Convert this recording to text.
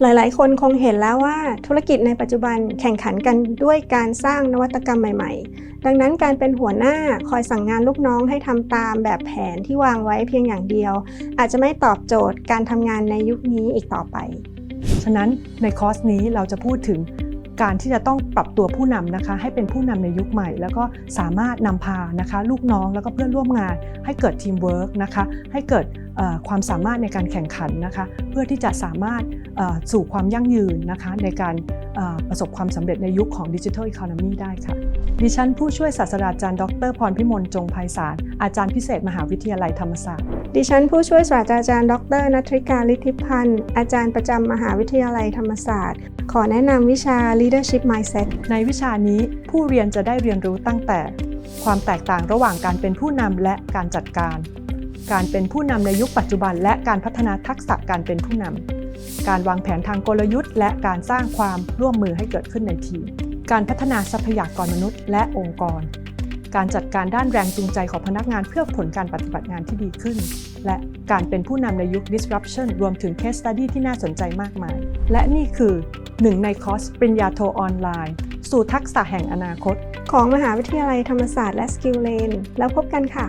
หลายๆ คนคงเห็นแล้วว่าธุรกิจในปัจจุบันแข่งขันกันด้วยการสร้างนวัตกรรมใหม่ ๆ ดังนั้นการเป็นหัวหน้าคอยสั่งงานลูกน้องให้ทำตามแบบแผนที่วางไว้เพียงอย่างเดียว อาจจะไม่ตอบโจทย์การทำงานในยุคนี้อีกต่อไป ฉะนั้นในคอร์สนี้เราจะพูดถึงการที่จะต้องปรับตัวผู้นำนะคะ ให้เป็นผู้นำในยุคใหม่ แล้วก็สามารถนำพานะคะ ลูกน้องแล้วก็เพื่อนร่วมงาน ให้เกิดทีมเวิร์กนะคะ ให้เกิด ความสามารถในการแข่งขันนะคะเพื่อที่จะสามารถเอ่อสู่ความยั่งยืนนะคะในการเอ่อประสบความสำเร็จในยุคของดิจิทัลอีโคโนมีได้ค่ะ ดิฉันผู้ช่วยศาสตราจารย์ ดรพรพิมลจงไพศาลอาจารย์พิเศษมหาวิทยาลัยธรรมศาสตร์ ดิฉันผู้ช่วยศาสตราจารย์ ดรนัทริกาลิทธิพันธ์อาจารย์ประจำมหาวิทยาลัยธรรมศาสตร์ ขอแนะนำวิชา Leadership Mindset ในวิชานี้ผู้เรียนจะได้เรียนรู้ตั้งแต่ ความแตกต่างระหว่างการเป็นผู้นำและการจัดการ การเป็นผู้นำในยุคปัจจุบัน และการพัฒนาทักษะการเป็นผู้นำ การวางแผนทางกลยุทธ์ และการสร้างความร่วมมือให้เกิดขึ้นในทีม การพัฒนาทรัพยากรมนุษย์ และองค์กร การจัดการด้านแรงจูงใจของพนักงานเพื่อผลการปฏิบัติงานที่ดีขึ้น และการเป็นผู้นำในยุค disruption รวมถึง case study ที่น่าสนใจมากมาย และนี่คือหนึ่งในคอร์สปริญญาโทออนไลน์ สู่ทักษะแห่งอนาคต ของมหาวิทยาลัยธรรมศาสตร์และ Skill Lane แล้วพบกันค่ะ